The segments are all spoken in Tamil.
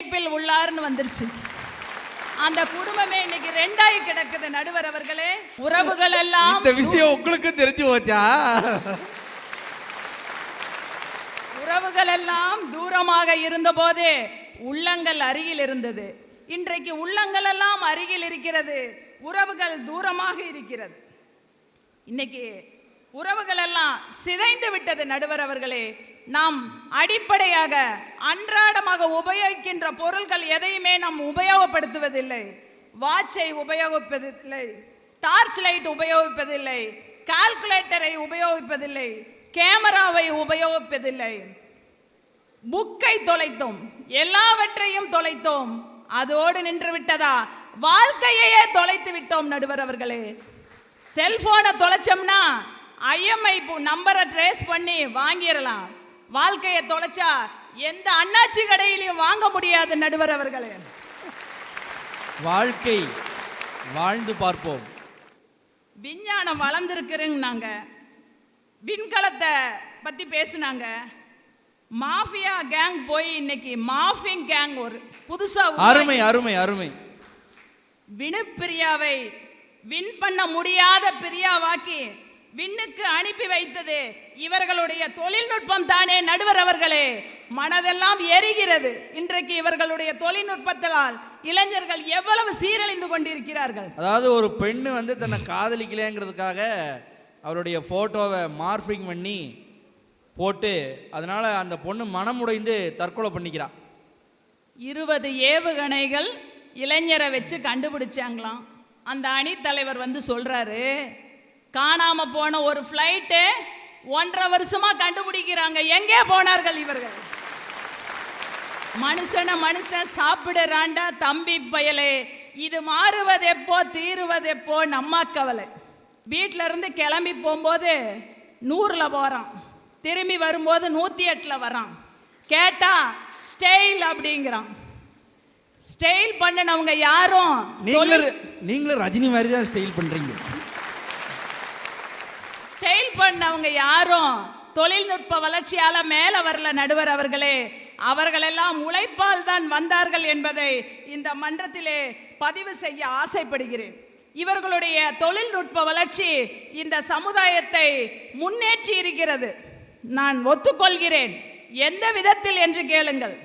பில் உள்ளார்னு வந்துருச்சு. அந்த குடும்பமே இன்னைக்கு ரெண்டாயி கிடக்குது நடுவர் அவர்களே. உறவுகள் எல்லாம் இந்த விஷயம் உங்களுக்கு தெரிஞ்சு போச்சா? உறவுகள் எல்லாம் தூரமாக இருந்தபோது உள்ளங்கள் அருகில் இருந்தது. இன்றைக்கு உள்ளங்கள் எல்லாம் அருகில் இருக்கிறது. உறவுகள் தூரமாக இருக்கிறது. இன்னைக்கு உறவுகள் எல்லாம் சிதைந்து விட்டது நடுவர் அவர்களே. நாம் அடிப்படையாக அன்றாடமாக உபயோகிக்கின்ற பொருள்கள் எதையுமே நாம் உபயோகப்படுத்துவதில்லை. வாட்சை உபயோகிப்பதில்லை. Torch light உபயோகிப்பதில்லை. கால்குலேட்டரை உபயோகிப்பதில்லை. கேமராவை உபயோகிப்பதில்லை. புக்கை தொலைத்தோம். எல்லாவற்றையும் தொலைத்தோம். அதோடு நின்று விட்டதா? வாழ்க்கையையே தொலைத்து விட்டோம் நடுவர் அவர்களே. செல்போனை தொலைச்சோம்னா ஐஎம்ஐ நம்பரை ட்ரேஸ் பண்ணி வாங்கிடலாம். வாழ்க்கையை தொலைச்சா எந்த அண்ணாச்சி கடையிலையும் வாங்க முடியாது நடுவர் அவர்களே. வாழ்க்கை வாழ்ந்து பார்ப்போம். விஞ்ஞானம் வளர்ந்துருக்குறேங்கனாங்க விண்கலத்தை பற்றி பேசுனாங்க. மாஃபியா கேங் போய் இன்னைக்கு மாஃபிங் கேங் ஒரு புதுசாக அருமை அருமை அருமை. வினுப்பிரியாவை வின் பண்ண முடியாத பிரியாவாக்கி விண்ணுக்கு அனுப்பி வைத்தது. இவர்களுடைய தொழில்நுட்பம் தானே நடுவர் அவர்களே. மனதெல்லாம் எரிகிறது. இன்றைக்கு இவர்களுடைய தொழில்நுட்பத்தால் இளைஞர்கள் எவ்வளவு சீரழிந்து கொண்டிருக்கிறார்கள். அதாவது ஒரு பெண்ணு வந்து தன்னை காதலிக்கலைங்கிறதுக்காக அவருடைய ஃபோட்டோவை மார்பிங் பண்ணி போட்டு அதனால அந்த பொண்ணு மனமுடைந்து தற்கொலை பண்ணிக்கிறா. இருபது ஏவுகணைகள் இளைஞரை வச்சு கண்டுபிடிச்சாங்களாம். அந்த அணித்தலைவர் வந்து சொல்றாரு காணாம போன ஒரு ஃப்ளைட்டு ஒன்றரை வருஷமா கண்டுபிடிக்கிறாங்க. எங்கே போனார்கள் இவர்கள்? மனுஷன மனுஷன் சாப்பிடுறாண்டா தம்பி பயலே. இது மாறுவதெப்போ தீருவதெப்போ நம்ம கவலை. வீட்ல இருந்து கிளம்பி போகும்போது நூறில் போகிறான் திரும்பி வரும்போது நூற்றி எட்டில் வரான். கேட்டா ஸ்டைல் அப்படிங்கிறான். ஸ்டைல் பண்ணினவங்க யாரும் நீங்களும் நீங்களும் ரஜினி மாதிரி தான் ஸ்டைல் பண்றீங்க. ஸ்டைல் பண்ணவங்க யாரும் தொழில்நுட்ப வளர்ச்சியால மேல வரல நடுவர் அவர்களே. அவர்களெல்லாம் உழைப்பால் தான் வந்தார்கள் என்பதை இந்த மன்றத்திலே பதிவு செய்ய ஆசைப்படுகிறேன். இவர்களுடைய தொழில்நுட்ப வளர்ச்சி இந்த சமுதாயத்தை முன்னேற்றி இருக்கிறது. நான் ஒத்துக்கொள்கிறேன். எந்த விதத்தில் என்று கேளுங்கள்.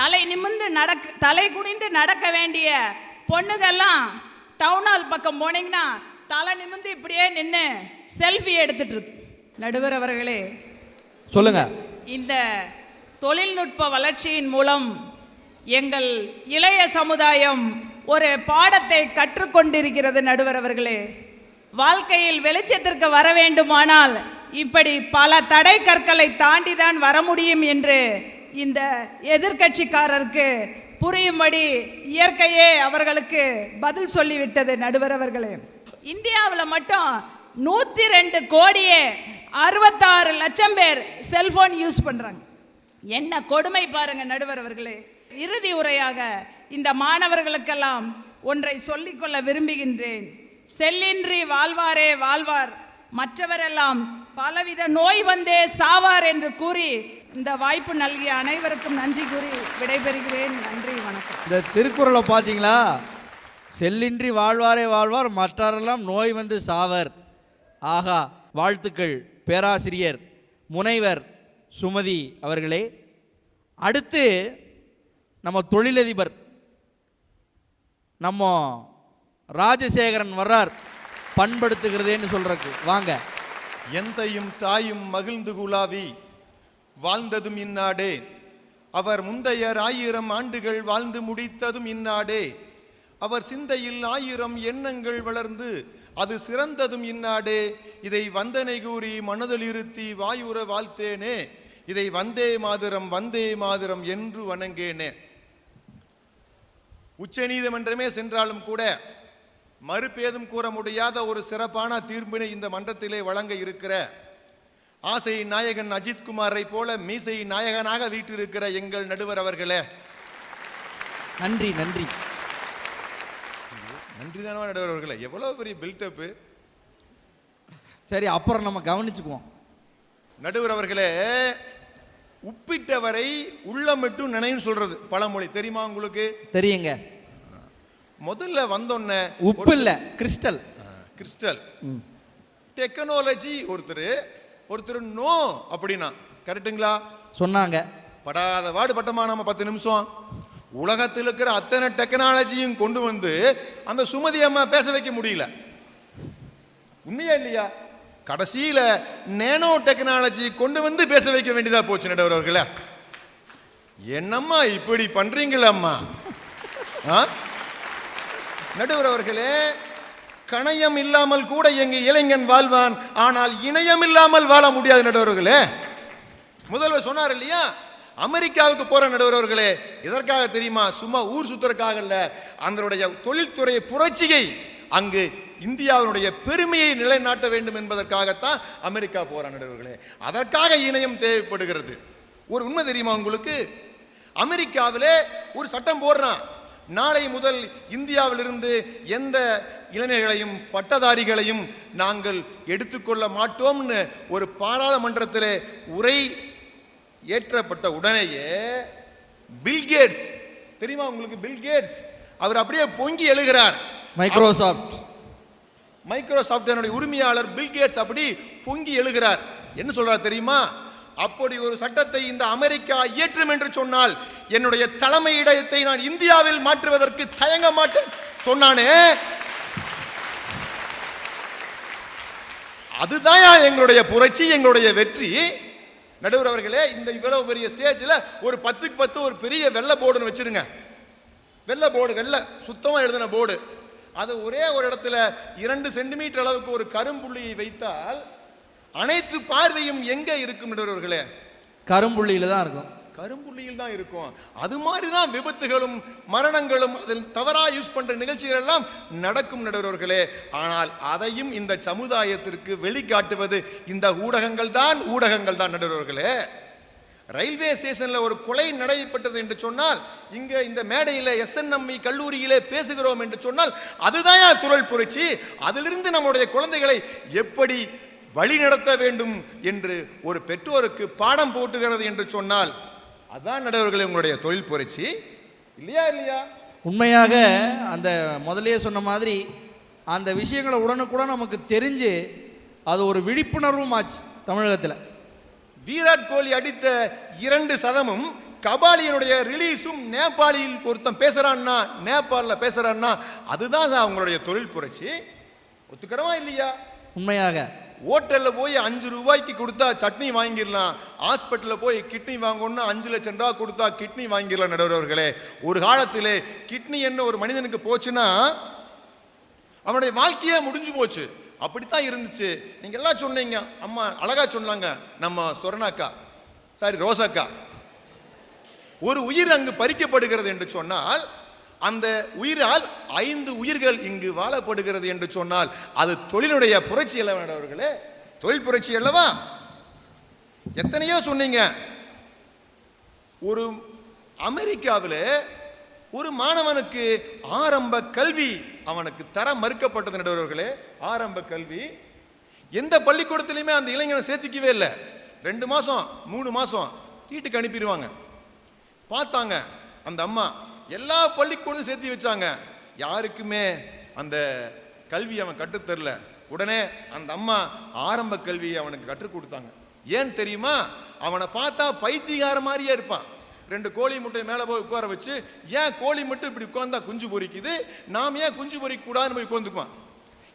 தலை நிமிர்ந்து நடக்க தலை குனிந்து நடக்க வேண்டிய பொண்ணுகள்லாம் டவுன் ஹால் பக்கம் போனீங்கன்னா தலை நிமிர்ந்து இப்படியே நின்று செல்ஃபி எடுத்துட்டு இருக்கு நடுவர் அவர்களே சொல்லுங்க. இந்த தொழில்நுட்ப வளர்ச்சியின் மூலம் எங்கள் இளைய சமுதாயம் ஒரு பாடத்தை கற்றுக்கொண்டிருக்கிறது நடுவர் அவர்களே. வாழ்க்கையில் வெளிச்சத்திற்கு வர வேண்டுமானால் இப்படி பல தடை கற்களை தாண்டி தான் வர முடியும் என்று இந்த எதிர்க்கட்சிக்காரருக்கு புரியும்படி இயற்கையே அவர்களுக்கு பதில் சொல்லிவிட்டது நடுவர் அவர்களே. இந்தியாவில் மட்டும் நூற்றி ரெண்டு கோடியே அறுபத்தாறு லட்சம் பேர் செல்போன் யூஸ் பண்ணுறாங்க என்ன கொடுமை பாருங்க நடுவர் அவர்களே. இறுதி உரையாக இந்த மாணவர்களுக்கெல்லாம் ஒன்றை சொல்லிக்கொள்ள விரும்புகின்றேன். செல்லின்றி வாழ்வாரே வாழ்வார். மற்றவரெல்லாம் பலவித நோய் வந்தே சாவார் என்று கூறி இந்த வாய்ப்பு நல்கிய அனைவருக்கும் நன்றி கூறி விடைபெறுகிறேன். நன்றி வணக்கம். இந்த திருக்குறளை பார்த்தீங்களா? செல்லின்றி வாழ்வாரே வாழ்வார் மற்றாரெல்லாம் நோய் வந்து சாவர். ஆகா வாழ்த்துக்கள் பேராசிரியர் முனைவர் சுமதி அவர்களே. அடுத்து நம்ம தொழிலதிபர். நம்ம ராஜசேகரன் வர்றார். பண்படுத்துகிறதேன்னு சொல்றக்கு வாங்க. எந்தையும் தாயும் மகிழ்ந்து குலாவி வாழ்ந்ததும் இந்நாடே. அவர் முந்தையர் ஆயிரம் ஆண்டுகள் வாழ்ந்து முடித்ததும் இந்நாடே. அவர் சிந்தையில் ஆயிரம் எண்ணங்கள் வளர்ந்து அது சிறந்ததும் இன்னாடே. இதை வந்தனை கூறி மனதில் இருத்தி வாயுற வாழ்த்தேனே. இதை வந்தே மாதரம் வந்தே மாதரம் என்று வணங்கேனே. உச்சநீதிமன்றமே சென்றாலும் கூட மறுபேதும் கூற முடியாத ஒரு சிறப்பான தீர்ப்பினை இந்த மன்றத்திலே வழங்க இருக்கிற ஆசை நாயகன் அஜித்குமாரை போல மீசை நாயகனாக வீட்டிருக்கிற எங்கள் நடுவர் அவர்களே. நன்றி நன்றி. நன்றிதானவா நடுவர் அவர்களே? எவ்வளவு பெரிய பில்டப்பு சரி அப்புறம் நம்ம கவனிச்சுக்குவோம். நடுவர் அவர்களே உப்பிட்டவரை உள்ளமிட்டும் நினைன்னு சொல்றது பழமொழி. தெரியுமா உங்களுக்கு? தெரியுங்க. முதல்ல வந்தோன்ன உப்பு இல்ல கிறிஸ்டல் கிறிஸ்டல் டெக்னாலஜி ஒருத்தர் ஒருத்தர் நோ அப்படின்னா கரெக்ட்டுங்களா சொன்னாங்க. படாத பாடுபட்டமா நம்ம பத்து நிமிஷம்? உலகத்தில் இருக்கிற அத்தனை டெக்னாலஜியும் கொண்டு வந்து அந்த சுமதி அம்மா பேச வைக்க முடியல. உண்மையா இல்லையா? கடைசியில் நேனோ டெக்னாலஜி கொண்டு வந்து பேச வைக்க வேண்டியதாக போச்சு நடுவர் என்னம்மா இப்படி பண்ணுறீங்களம்மா ஆ? நடுவர் அவர்களே கணையம் இல்லாமல் கூட எங்க இளைஞன் வாழ்வான் ஆனால் இணையம் இல்லாமல் வாழ முடியாது நடுவர்களே முதல்வர் சொன்னார் இல்லையா? அமெரிக்காவுக்கு போற நடுவரவர்களே எதற்காக தெரியுமா? சும்மா ஊர் சுத்துறதுக்காக இல்ல. அதனுடைய தொழில்துறை புரட்சியை அங்கு இந்தியாவினுடைய பெருமையை நிலைநாட்ட வேண்டும் என்பதற்காகத்தான் அமெரிக்கா போற நடுவர்களே. அதற்காக இணையம் தேவைப்படுகிறது. ஒரு உண்மை தெரியுமா உங்களுக்கு? அமெரிக்காவிலே ஒரு சட்டம் போடுறான். நாளை முதல் இந்தியாவிலிருந்து எந்த இளைஞர்களையும் பட்டதாரிகளையும் நாங்கள் எடுத்துக்கொள்ள மாட்டோம்னு ஒரு பாராளுமன்றத்தில் உரை ஏற்றப்பட்ட உடனேயே பில்கேட்ஸ் தெரியுமா உங்களுக்கு பில்கேட்ஸ் அவர் அப்படியே பொங்கி எழுகிறார். மைக்ரோசாஃப்ட் மைக்ரோசாஃப்ட் உரிமையாளர் பில்கேட்ஸ் அப்படி பொங்கி எழுகிறார். என்ன சொல்றார் தெரியுமா? அப்படி ஒரு சட்டத்தை இந்த அமெரிக்கா இயற்றும் என்று சொன்னால் என்னுடைய தலைமையிடத்தை நான் இந்தியாவில் மாற்றுவதற்கு தயங்க மாட்டேன். சொன்னானே. அதுதான் எங்களுடைய புரட்சி எங்களுடைய வெற்றி. நடுவர் அவர்களே இந்த இவ்வளவு பெரிய ஸ்டேஜில் ஒரு பத்துக்கு பத்து ஒரு பெரிய வெள்ளை போர்டுன்னு வச்சுருங்க. வெள்ளை போர்டு வெள்ளை சுத்தமாக எழுதின போர்டு. அது ஒரே ஒரு இடத்துல இரண்டு சென்டிமீட்டர் அளவுக்கு ஒரு கரும்புள்ளியை வைத்தால் அனைத்து பார்வையும் எங்கே இருக்கும் நடுவர்களே? கரும்புள்ளியில் தான் இருக்கும். கரும்புள்ளியில் தான் இருக்கும். அது மாதிரி தான் விபத்துகளும் மரணங்களும் அதில் தவறாக யூஸ் பண்ணுற நிகழ்ச்சிகள் எல்லாம் நடக்கும் நடுவர்களே. ஆனால் அதையும் இந்த சமுதாயத்திற்கு வெளிக்காட்டுவது இந்த ஊடகங்கள் தான் ஊடகங்கள் தான் நடுவர்களே. ரயில்வே ஸ்டேஷனில் ஒரு கொலை நடைபெற்றது என்று சொன்னால் இங்கே இந்த மேடையில் எஸ்என்எம்இ கல்லூரியிலே பேசுகிறோம் என்று சொன்னால் அதுதான் துறல் புரட்சி? அதிலிருந்து நம்முடைய குழந்தைகளை எப்படி வழி நடத்த வேண்டும் என்று ஒரு பெற்றோருக்கு பாடம் போட்டுகிறது என்று சொன்னால் அதான் நடுவர்களே உங்களுடைய தொழில் புரட்சி இல்லையா இல்லையா? உண்மையாக அந்த முதல்லயே சொன்ன மாதிரி அந்த விஷயங்களை உடனுக்குடன் நமக்கு தெரிஞ்சு அது ஒரு விழிப்புணர்வும் ஆச்சு தமிழகத்தில். விராட் கோலி அடித்த இரண்டு சதமும் கபாலியனுடைய ரிலீஸும் நேபாளியில் ஒருத்தன் பேசுறான்னா நேபாளில் பேசுறான்னா அதுதான் அவங்களுடைய தொழில் புரட்சி ஒத்துக்கிறமா இல்லையா? உண்மையாக. ஹோட்டலில் போய் அஞ்சு ரூபாய்க்கு கொடுத்தா சட்னி வாங்கிடலாம். ஹாஸ்பிட்டலில் போய் கிட்னி வாங்கணும்னா அஞ்சு லட்சம் ரூபா கொடுத்தா கிட்னி வாங்கிடலாம் நடுவர்களே ஒரு காலத்திலே கிட்னி என்ன ஒரு மனிதனுக்கு போச்சுன்னா அவனுடைய வாழ்க்கையே முடிஞ்சு போச்சு. அப்படித்தான் இருந்துச்சு. நீங்கள் எல்லாம் சொன்னீங்க. அம்மா அழகாக சொன்னாங்க. நம்ம சொரணாக்கா. சாரி ரோசாக்கா. ஒரு உயிர் அங்கு பறிக்கப்படுகிறது என்று சொன்னால் அந்த உயிரால் ஐந்து உயிர்கள் இங்கு வாழப்படுகிறது என்று சொன்னால் அது தொழிலுடைய புரட்சி அல்லவா தொழில் புரட்சி அல்லவா? எத்தனையோ சொன்னீங்க. ஒரு அமெரிக்காவில் ஒரு மாணவனுக்கு ஆரம்ப கல்வி அவனுக்கு தர மறுக்கப்பட்டது நடுவர்களே ஆரம்ப கல்வி. எந்த பள்ளிக்கூடத்திலையுமே அந்த இளைஞனை சேர்த்துக்கவே இல்லை. ரெண்டு மாதம் மூணு மாதம் வீட்டுக்கு அனுப்பிடுவாங்க. பார்த்தாங்க அந்த அம்மா எல்லா பள்ளிக்கூடமும் சேர்த்து வச்சாங்க. யாருக்குமே அந்த கல்வி அவன் கற்றுத்தரல உடனே அந்த அம்மா ஆரம்ப கல்வியை அவனுக்கு கற்றுக் கொடுத்தாங்க. ஏன் தெரியுமா? அவனை பார்த்தா பைத்தியகார மாதிரியே இருப்பான். ரெண்டு கோழி முட்டை மேலே போய் உட்கார வச்சு ஏன் கோழி மட்டும் இப்படி உட்கார்ந்தா குஞ்சு பொரிக்குது நாம் ஏன் குஞ்சு பொறிக்க கூடாதுன்னு போய் உட்காந்துக்குவான்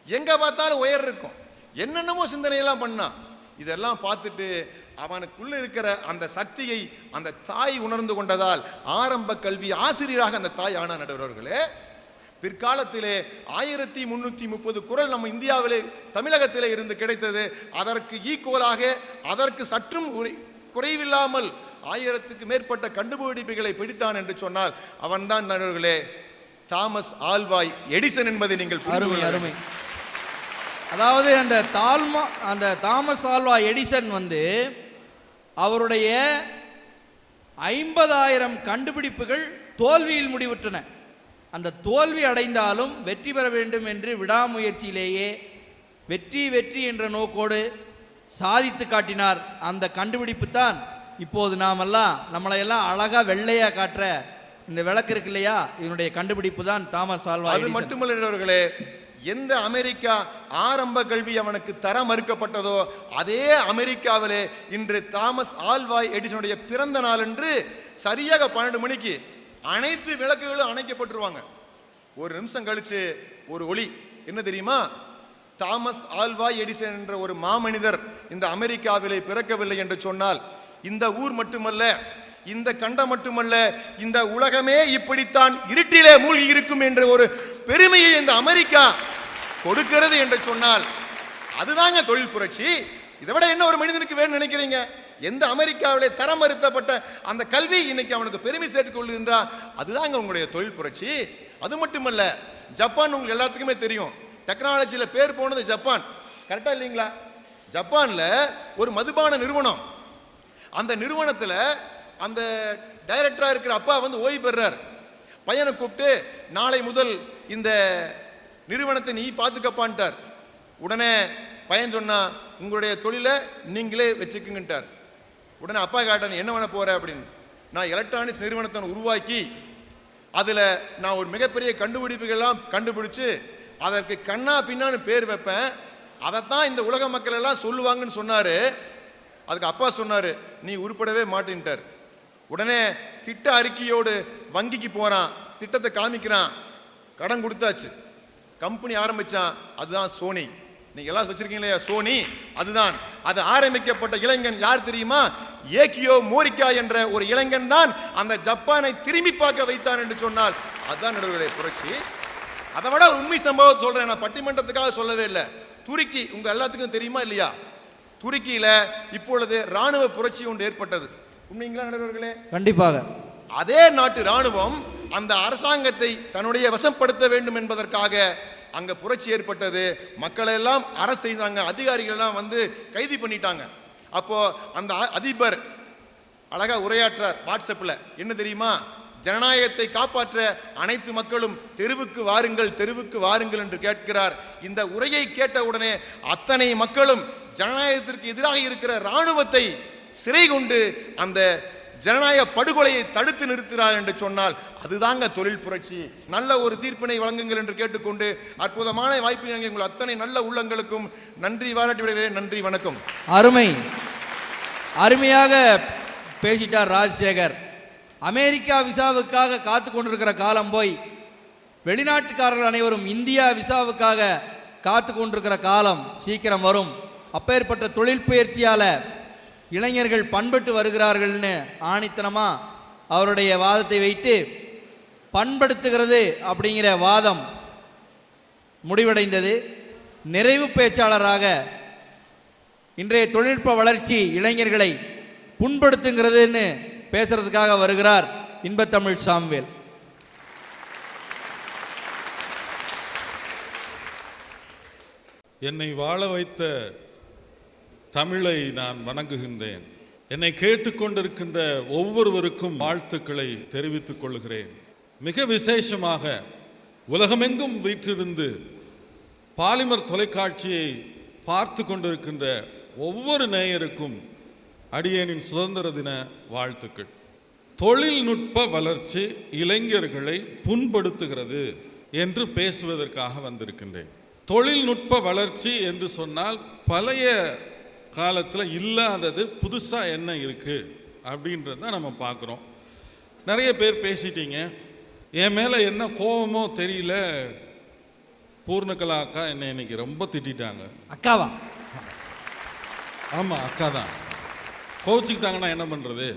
எங்கே பார்த்தாலும் உயர் இருக்கும். என்னென்னமோ சிந்தனையெல்லாம் பண்ணான். இதெல்லாம் பார்த்துட்டு அவனுக்குள்ள இருக்கிற அந்த சக்தியை அந்த தாய் உணர்ந்து கொண்டதால் ஆரம்ப கல்வி ஆசிரியராக அந்த தாய் ஆனா நடுவர்களே பிற்காலத்திலே ஆயிரத்தி முன்னூத்தி முப்பது குரல் நம்ம இந்தியாவிலே தமிழகத்திலே இருந்து கிடைத்தது. அதற்கு ஈக்குவலாக அதற்கு சற்றும் குறைவில்லாமல் ஆயிரத்துக்கு மேற்பட்ட கண்டுபிடிப்புகளை பிடித்தான் என்று சொன்னால் அவன்தான் நடுவர்களே தாமஸ் ஆல்வாய் எடிசன் என்பதை நீங்கள் அருமை. அருமை. அதாவது அந்த தால்மா அந்த தாமஸ் ஆல்வா எடிசன் வந்து அவருடைய ஐம்பதாயிரம் கண்டுபிடிப்புகள் தோல்வியில் முடிவுற்றன. அந்த தோல்வி அடைந்தாலும் வெற்றி பெற வேண்டும் என்று விடாமுயற்சியிலேயே வெற்றி வெற்றி என்ற நோக்கோடு சாதித்து காட்டினார். அந்த கண்டுபிடிப்பு தான் இப்போது நாமெல்லாம் நம்மளை எல்லாம் அழகா வெள்ளையா காட்டுற இந்த விளக்கு இருக்கு இல்லையா? இதனுடைய கண்டுபிடிப்பு தான் தாமஸ் ஆல்வா அது. மட்டுமல்ல எந்த அமெரிக்கா ஆரம்ப கல்வி அவனுக்கு தர மறுக்கப்பட்டதோ அதே அமெரிக்காவிலே இன்று தாமஸ் ஆல்வாய் எடிசனுடைய பிறந்த நாள் என்று சரியாக பன்னெண்டு மணிக்கு அனைத்து விளக்குகளும் அணைக்கப்பட்டுருவாங்க. ஒரு நிமிஷம் கழிச்சு ஒரு ஒளி. என்ன தெரியுமா? தாமஸ் ஆல்வாய் எடிசன் என்ற ஒரு மாமனிதர் இந்த அமெரிக்காவிலே பிறக்கவில்லை என்று சொன்னால் இந்த ஊர் மட்டுமல்ல இந்த கண்டம் மட்டுமல்ல இந்த உலகமே இப்படித்தான் இருட்டிலே மூழ்கி இருக்கும் என்ற ஒரு பெருமையை இந்த அமெரிக்கா கொடுக்கிறது என்று சொன்னால் அதுதாங்க தொழில் புரட்சி. இதை விட என்ன ஒரு மனிதனுக்கு வேணும்னு நினைக்கிறீங்க? எந்த அமெரிக்காவிலே தரம் மறுத்தப்பட்ட அந்த கல்வி இன்னைக்கு அவனுக்கு பெருமை சேர்த்துக் கொள்ளுகின்றா அதுதாங்க உங்களுடைய தொழில் புரட்சி. அது மட்டுமல்ல ஜப்பான் உங்களுக்கு எல்லாத்துக்குமே தெரியும். டெக்னாலஜியில் பேர் போனது ஜப்பான். கரெக்டாக இல்லைங்களா? ஜப்பானில் ஒரு மதுபான நிறுவனம். அந்த நிறுவனத்தில் அந்த டைரக்டராக இருக்கிற அப்பா வந்து ஓய்வு பெறார் பையனை கூப்பிட்டு நாளை முதல் இந்த நிறுவனத்தை நீ பார்த்துக்கப்பான்ட்டார் உடனே பையன் சொன்னால் உங்களுடைய தொழிலை நீங்களே வச்சுக்குங்கன்ட்டார். உடனே அப்பா காட்டன் என்ன பண்ண போகிற அப்படின்னு. நான் எலக்ட்ரானிக்ஸ் நிறுவனத்தை உருவாக்கி அதில் நான் ஒரு மிகப்பெரிய கண்டுபிடிப்புகள்லாம் கண்டுபிடிச்சு அதற்கு கண்ணா பின்னான்னு பேர் வைப்பேன். அதைத்தான் இந்த உலக மக்கள் எல்லாம் சொல்லுவாங்கன்னு சொன்னார். அதுக்கு அப்பா சொன்னார் நீ உருப்படவே மாட்டேன்ட்டார். உடனே திட்ட அறிக்கையோடு வங்கிக்கு போகிறான் திட்டத்தை காமிக்கிறான். கடன் கொடுத்தாச்சு. கம்பெனி ஆரம்பிச்சான் அதுதான் சோனி. நீங்கள் எல்லாம் வச்சிருக்கீங்க சோனி அதுதான். அது ஆரம்பிக்கப்பட்ட இளைஞன் யார் தெரியுமா? ஏக்கியோ மோரிக்கா என்ற ஒரு இளைஞன் தான் அந்த ஜப்பானை திரும்பி பார்க்க வைத்தான் என்று சொன்னால். அதுதான் நடுவர்களே புரட்சி. அதை விட உண்மை சம்பவம் சொல்கிறேன் நான் பட்டிமன்றத்துக்காக சொல்லவே இல்லை. துருக்கி உங்கள் எல்லாத்துக்கும் தெரியுமா இல்லையா? துருக்கியில் இப்பொழுது ராணுவ புரட்சி ஒன்று ஏற்பட்டது. உண்மைங்களா நடுவர்களே கண்டிப்பாக. அதே நாட்டு ராணுவம் அந்த அரசாங்கத்தை தன்னுடைய வசப்படுத்த வேண்டும் என்பதற்காக அங்க புரட்சி ஏற்பட்டது. மக்களை எல்லாம் அரசு செய்தாங்க அதிகாரிகள் எல்லாம் வந்து கைது பண்ணிட்டாங்க. அப்போ அந்த அதிபர் அழகா உரையாற்றார் வாட்ஸ்அப்ல. என்ன தெரியுமா? ஜனநாயகத்தை காப்பாற்ற அனைத்து மக்களும் தெருவுக்கு வாருங்கள் தெருவுக்கு வாருங்கள் என்று கேட்கிறார். இந்த உரையை கேட்ட உடனே அத்தனை மக்களும் ஜனநாயகத்திற்கு எதிராக இருக்கிற ராணுவத்தை சிறை கொண்டு அந்த ஜனநாயக படுகொலையை தடுத்து நிறுத்துகிறார் என்று சொன்னால் அதுதாங்க தொழில் புரட்சி. நல்ல ஒரு தீர்ப்பினை வழங்குங்கள் என்று கேட்டுக்கொண்டு அற்புதமான வாய்ப்பினை உங்கள் அத்தனை நல்ல உள்ளங்களுக்கும் நன்றி பாராட்டி விடுகிறேன் நன்றி வணக்கம். அருமை. அருமையாக பேசிட்டார் ராஜசேகர். அமெரிக்கா விசாவுக்காக காத்து கொண்டிருக்கிற காலம் போய் வெளிநாட்டுக்காரர்கள் அனைவரும் இந்தியா விசாவுக்காக காத்து கொண்டிருக்கிற காலம் சீக்கிரம் வரும். அப்பேற்பட்ட தொழில் பயிற்சியால் இளைஞர்கள் பண்பட்டு வருகிறார்கள்னு ஆணித்தனமாக அவருடைய வாதத்தை வைத்து பண்படுத்துகிறது அப்படிங்கிற வாதம் முடிவடைந்தது. நிறைவு பேச்சாளராக இன்றைய தொழில்நுட்ப வளர்ச்சி இளைஞர்களை புண்படுத்துங்கிறதுன்னு பேசுறதுக்காக வருகிறார் இன்பத்தமிழ் சாம்வேல். என்னை வாழ வைத்த தமிழை நான் வணங்குகின்றேன். என்னை கேட்டுக்கொண்டிருக்கின்ற ஒவ்வொருவருக்கும் வாழ்த்துக்களை தெரிவித்துக் கொள்கிறேன். மிக விசேஷமாக உலகமெங்கும் வீற்றிருந்து பாலிமர் தொலைக்காட்சியை பார்த்து கொண்டிருக்கின்ற ஒவ்வொரு நேயருக்கும் அடியேனின் சுதந்திர தின வாழ்த்துக்கள். தொழில்நுட்ப வளர்ச்சி இளைஞர்களை புண்படுத்துகிறது என்று பேசுவதற்காக வந்திருக்கின்றேன். தொழில்நுட்ப வளர்ச்சி என்று சொன்னால் பழைய காலத்தில் இல்லாதது புதுசாக என்ன இருக்குது அப்படின்றத நம்ம பார்க்குறோம் நிறைய பேர் பேசிட்டீங்க. என் மேலே என்ன கோபமோ தெரியல. பூர்ணகலா அக்கா என்னை இன்னைக்கு ரொம்ப திட்டிட்டாங்க. அக்காவா? ஆமாம் அக்கா தான் கோச்சிக்கிட்டாங்கன்னா என்ன பண்ணுறது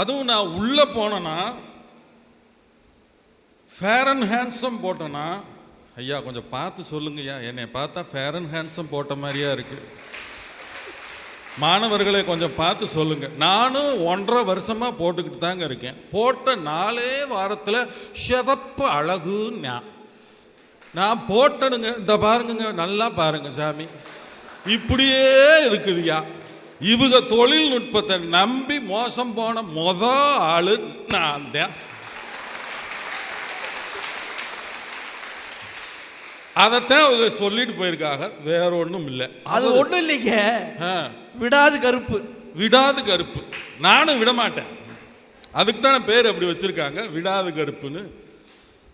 அதுவும் நான் உள்ளே போனேன்னா ஃபேர் அண்ட் ஹேண்ட்ஸம் போட்டேன்னா ஐயா கொஞ்சம் பார்த்து சொல்லுங்கய்யா. என்னை பார்த்தா ஃபேர் அண்ட் ஹேண்ட்ஸம் போட்ட மாதிரியா இருக்கு. மாணவர்களை கொஞ்சம் பார்த்து சொல்லுங்க. நானும் ஒன்றரை வருஷமா போட்டுக்கிட்டு தாங்க இருக்கேன். போட்ட நாலே வாரத்தில் சிவப்பு அழகு நான் போட்டனுங்க. இந்த பாருங்க நல்லா பாருங்க சாமி. இப்படியே இருக்குதுயா. இவங்க தொழில்நுட்பத்தை நம்பி மோசம் போன மொத ஆளு நான் தான் அதைத்தான் சொல்லிட்டு போயிருக்காங்க. வேற ஒன்றும் இல்லை. அது ஒண்ணும் இல்லைங்க. விடாது கருப்பு. விடாது கருப்பு. நானும் விட மாட்டேன். அதுக்கு தானே பேர் அப்படி வச்சிருக்காங்க. விடாது கருப்புன்னு.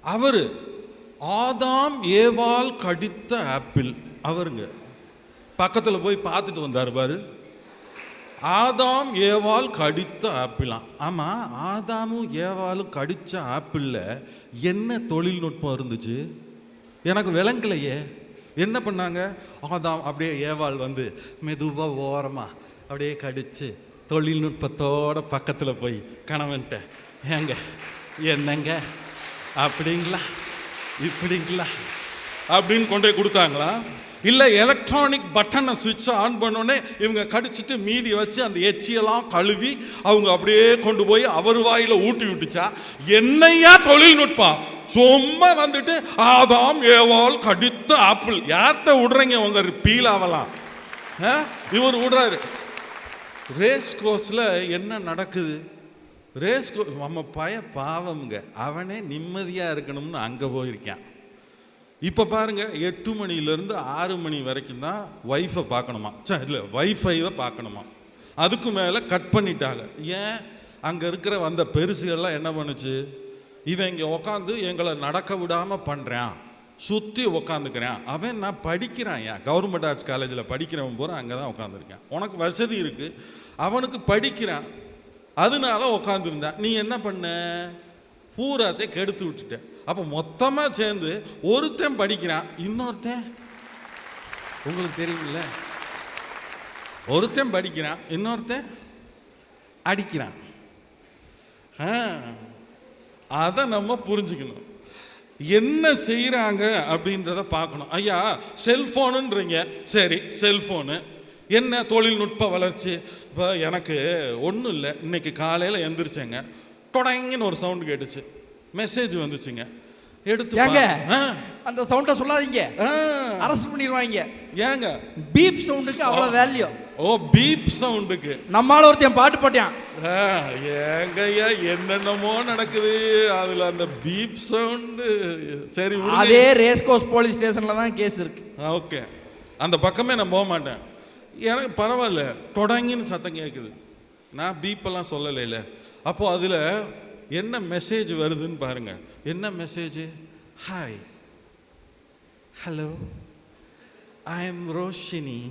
அவரு ஆதாம் ஏவாள் கடித்த ஆப்பிள். அவருங்க. பக்கத்துல போய் பார்த்துட்டு வந்தார் பாரு. ஆதாம் ஏவாள் கடித்த ஆப்பிளாம் ஆமா ஆதாமும் ஏவாளும் கடிச்ச ஆப்பிள்ல என்ன தொழில்நுட்பம் இருந்துச்சு? எனக்கு விளங்கலையே என்ன பண்ணாங்க? ஆதாம் அப்படியே ஏவாள் வந்து மெதுவாக ஓரமாக அப்படியே கடித்து தொழில்நுட்பத்தோட பக்கத்தில் போய் கணவன்ட்ட ஏங்க என்னங்க? அப்படிங்களா? இப்படிங்களா? அப்படின்னு கொண்டு போய் கொடுத்தாங்களா? இல்லை எலக்ட்ரானிக் பட்டனை சுவிட்ச் ஆன் பண்ணோடனே இவங்க கடிச்சிட்டு மீதி வச்சு அந்த எச்சியெல்லாம் கழுவி அவங்க அப்படியே கொண்டு போய் அவர் வாயில் ஊட்டி விட்டுச்சா? என்னையா தொழில்நுட்பம்? சும்மா வந்துட்டு ஆதாம் ஏவால் கடித்த ஆப்பிள். யார்கிட்ட விடுறீங்க உங்க பீல் ஆ? இவர் விடுறாரு. ரேஸ் கோர்ஸில் என்ன நடக்குது? ரேஸ் கோ நம்ம பய பாவம்ங்க. அவனே நிம்மதியாக இருக்கணும்னு அங்கே போயிருக்கான். இப்போ பாருங்க எட்டு மணிலேருந்து ஆறு மணி வரைக்கும் தான் ஒய்ஃபை பார்க்கணுமா? சே இல்லை வைஃபைவை பார்க்கணுமா? அதுக்கு மேலே கட் பண்ணிட்டாங்க. ஏன்? அங்கே இருக்கிற வந்த பெருசுகள்லாம் என்ன பண்ணுச்சு? இவன் இங்கே உக்காந்து எங்களை நடக்க விடாமல் பண்ணுறான் சுற்றி உக்காந்துக்கிறேன். அவன் நான் படிக்கிறான் ஏன்? கவர்மெண்ட் ஆர்ட்ஸ் காலேஜில் படிக்கிறவன் பூரா அங்கே தான் உட்காந்துருக்கேன் உனக்கு வசதி இருக்குது அவனுக்கு படிக்கிறான். அதனால உட்காந்துருந்தான் நீ என்ன பண்ண? பூராத்தையும் கெடுத்து விட்டுட்டேன் அப்போ மொத்தமாக சேர்ந்து ஒருத்தன் படிக்கிறான் இன்னொருத்தன். உங்களுக்கு தெரியுமில்ல ஒருத்தன் படிக்கிறான் இன்னொருத்தன் அடிக்கிறான். ஆ, அதை நம்ம புரிஞ்சுக்கணும். என்ன செய்கிறாங்க அப்படின்றத பார்க்கணும். ஐயா செல்ஃபோனுன்றீங்க சரி செல்ஃபோனு என்ன தொழில்நுட்ப வளர்ச்சி? இப்போ எனக்கு ஒன்றும் இல்லை. இன்னைக்கு காலையில் எந்திரிச்சேங்க. தொடங்கின்னு ஒரு சவுண்டு கேட்டுச்சு. மெசேஜ் வந்துச்சுங்க. எடுத்து ஏங்க அந்த சவுண்டை சொல்லாதீங்க. அரசு பண்ணிடுவாங்க. ஏங்க. பீப் சவுண்டுக்கு அவ்வளோ வேல்யூ ஓ பீப் சவுண்டுக்கு நம்மால ஒருத்தன் பாட்டு போட்டான். ஏங்கய்யா என்னென்னமோ நடக்குது. அதுல அந்த பீப் சவுண்டு சரி. அதே ரேஸ் கோர்ஸ் போலீஸ் ஸ்டேஷன்ல தான் கேஸ் இருக்கு. ஓகே. அந்த பக்கமே நான் போக மாட்டேன். எனக்கு பரவாயில்ல. தொடங்கின்னு சத்தம் கேட்குது நான் பீப்பெல்லாம் சொல்லலைல. அப்போ அதில் என்ன மெசேஜ் வருதுன்னு பாருங்க. என்ன message hi hello I am Roshini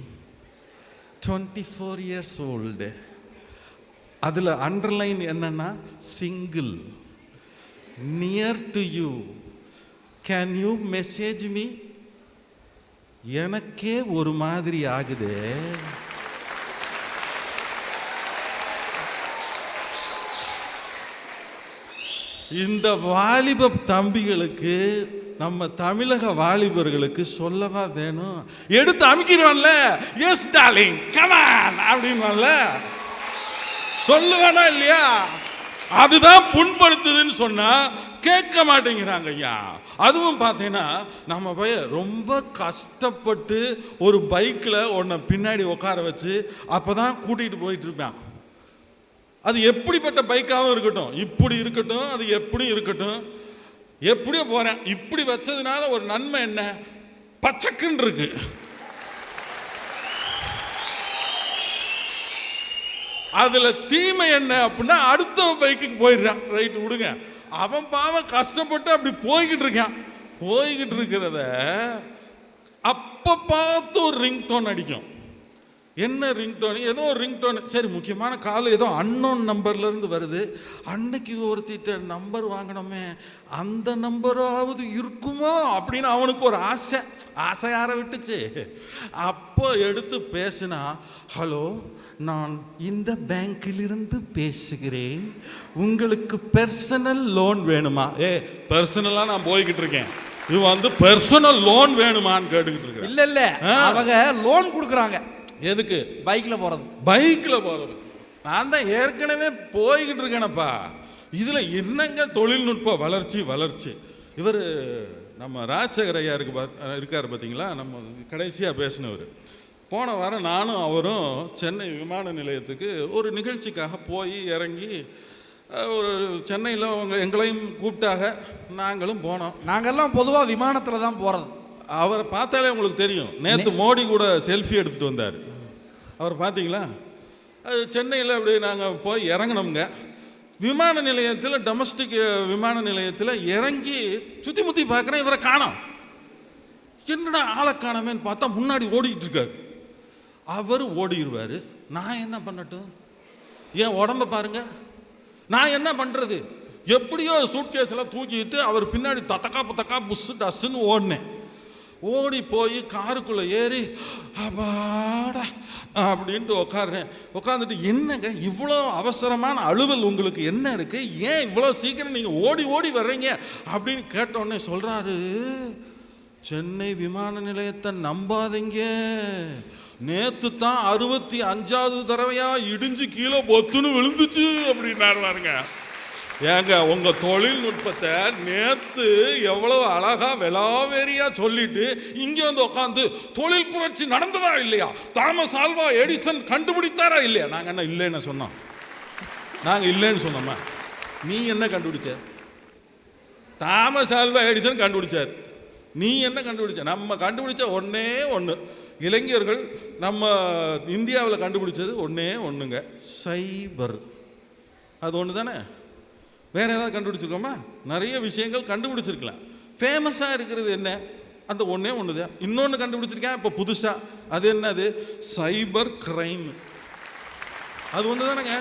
twenty four years old அதில் அண்டர்லைன் என்னன்னா single near to you can you message me எனக்கே ஒரு மாதிரி ஆகுது. இந்த வாலிப தம்பிகளுக்கு நம்ம தமிழக வாலிபர்களுக்கு சொல்லவா வேணும்? எடுத்து அமைக்கிறோம்ல எஸ் டாலிங் கமான் அப்படின்வான்ல. சொல்லுவானா இல்லையா? அதுதான் புண்படுத்துதுன்னு சொன்னா கேட்க மாட்டேங்கிறாங்க ஐயா. அதுவும் பார்த்தீங்கன்னா நம்ம போய் ரொம்ப கஷ்டப்பட்டு ஒரு பைக்கில் உன்னை பின்னாடி உட்கார வச்சு அப்போ தான் கூட்டிகிட்டு போயிட்டு இருப்பான். அது எப்படிப்பட்ட பைக்காகவும் இருக்கட்டும் இப்படி இருக்கட்டும் அது எப்படி இருக்கட்டும். எப்படியோ போகிறேன் இப்படி வச்சதுனால ஒரு நன்மை என்ன? பச்சக்குன்னு இருக்கு. அதில் தீமை என்ன அப்படின்னா அடுத்த பைக்குக்கு போயிடுறான். ரைட் விடுங்க. அவன் பாவம் கஷ்டப்பட்டு அப்படி போய்கிட்டு இருக்கான். போய்கிட்டு இருக்கிறத அப்ப பார்த்து ஒரு ரிங் டோன் அடிக்கும். என்ன ரிங் டோன் ஏதோ ஒரு ரிங் டோன் சரி முக்கியமான கால் ஏதோ அன்னோன் நம்பர்ல இருந்து வருது. அன்னைக்கு ஒருத்திட்ட நம்பர் வாங்கினோமே அந்த நம்பராவது இருக்குமோ அப்படின்னு அவனுக்கு ஒரு ஆசை. ஆசை யார விட்டுச்சு? அப்போ எடுத்து பேசினா ஹலோ நான் இந்த பேங்கிலிருந்து பேசுகிறேன். உங்களுக்கு பர்சனல் லோன் வேணுமா? ஏ பர்சனலாக நான் போய்கிட்டு இருக்கேன். இவன் வந்து பர்சனல் லோன் வேணுமான்னு கேட்டுக்கிட்டு இருக்கேன் இல்ல இல்ல. அவங்க லோன் கொடுக்குறாங்க. எதுக்கு? பைக்ல போறது. பைக்கில் போகிறது நான் தான் ஏற்கனவே போய்கிட்டு இருக்கேனப்பா. இதில் என்னங்க தொழில்நுட்ப வளர்ச்சி வளர்ச்சி? இவர் நம்ம ராஜசேகர் ஐயா இருக்கு பாத் இருக்கார் பார்த்தீங்களா நம்ம கடைசியாக பேசினவர். போன வாரம் நானும் அவரும் சென்னை விமான நிலையத்துக்கு ஒரு நிகழ்ச்சிக்காக போய் இறங்கி ஒரு சென்னையில் அவங்க எங்களையும் கூப்பிட்டாங்க. நாங்களும் போனோம். நாங்கெல்லாம் பொதுவா விமானத்துல தான் போறது. அவரை பார்த்தாலே உங்களுக்கு தெரியும். நேற்று மோடி கூட செல்ஃபி எடுத்துட்டு வந்தார். அவர் பார்த்தீங்களா அது சென்னையில் அப்படி நாங்கள் போய் இறங்கினோம்ங்க. விமான நிலையத்தில் டொமஸ்டிக் விமான நிலையத்தில் இறங்கி சுற்றி முற்றி பார்க்குறேன் இவரை காணோம். என்னடா ஆளை காணமேன்னு பார்த்தா முன்னாடி ஓடிக்கிட்டு இருக்காரு. அவர் ஓடிடுவார் நான் என்ன பண்ணட்டும்? என் உடம்ப பாருங்க. நான் என்ன பண்ணுறது எப்படியோ சூட்கேஸில் தூக்கிட்டு அவர் பின்னாடி தத்தக்கா புத்தக்கா புஸ்ஸு டஸ்ஸுன்னு ஓடினேன். ஓடி போய் காருக்குள்ளே ஏறி அப்பாடா அப்படின்ட்டு உட்காடுறேன் உட்காந்துட்டு என்னங்க இவ்வளோ அவசரமான அலுவல் உங்களுக்கு என்ன இருக்குது ஏன் இவ்வளோ சீக்கிரம் நீங்கள் ஓடி ஓடி வர்றீங்க? அப்படின்னு கேட்டோடனே சொல்கிறாரு சென்னை விமான நிலையத்தை நம்பாதீங்க. நேத்து தான் அறுபத்தி அஞ்சாவது தடவையா இடிஞ்சு கீழே பொத்துன்னு விழுந்துச்சு அப்படின்னாரு பாருங்க. ஏங்க உங்க தொழில்நுட்பத்தை நேத்து எவ்வளவு அழகா வெளாவேரியா சொல்லிட்டு இங்க வந்து உட்காந்து தொழில் புரட்சி நடந்ததா இல்லையா? தாமஸ் ஆல்வா எடிசன் கண்டுபிடித்தாரா இல்லையா? நாங்க என்ன இல்லைன்னு சொன்னோம். நாங்க இல்லைன்னு சொன்னோமா? நீ என்ன கண்டுபிடிச்ச? தாமஸ் ஆல்வா எடிசன் கண்டுபிடிச்சார். நீ என்ன கண்டுபிடிச்ச? நம்ம கண்டுபிடிச்ச ஒன்றே ஒன்று இளைஞர்கள் நம்ம இந்தியாவில் கண்டுபிடிச்சது ஒன்றே ஒன்றுங்க சைபர். அது ஒன்று தானே வேற ஏதாவது கண்டுபிடிச்சிருக்கோமா? நிறைய விஷயங்கள் கண்டுபிடிச்சிருக்கலாம். ஃபேமஸாக இருக்கிறது என்ன? அந்த ஒன்றே ஒன்று தான் இன்னொன்று கண்டுபிடிச்சிருக்கேன். இப்போ புதுசாக அது என்னது? சைபர் கிரைம் அது ஒன்று தானேங்க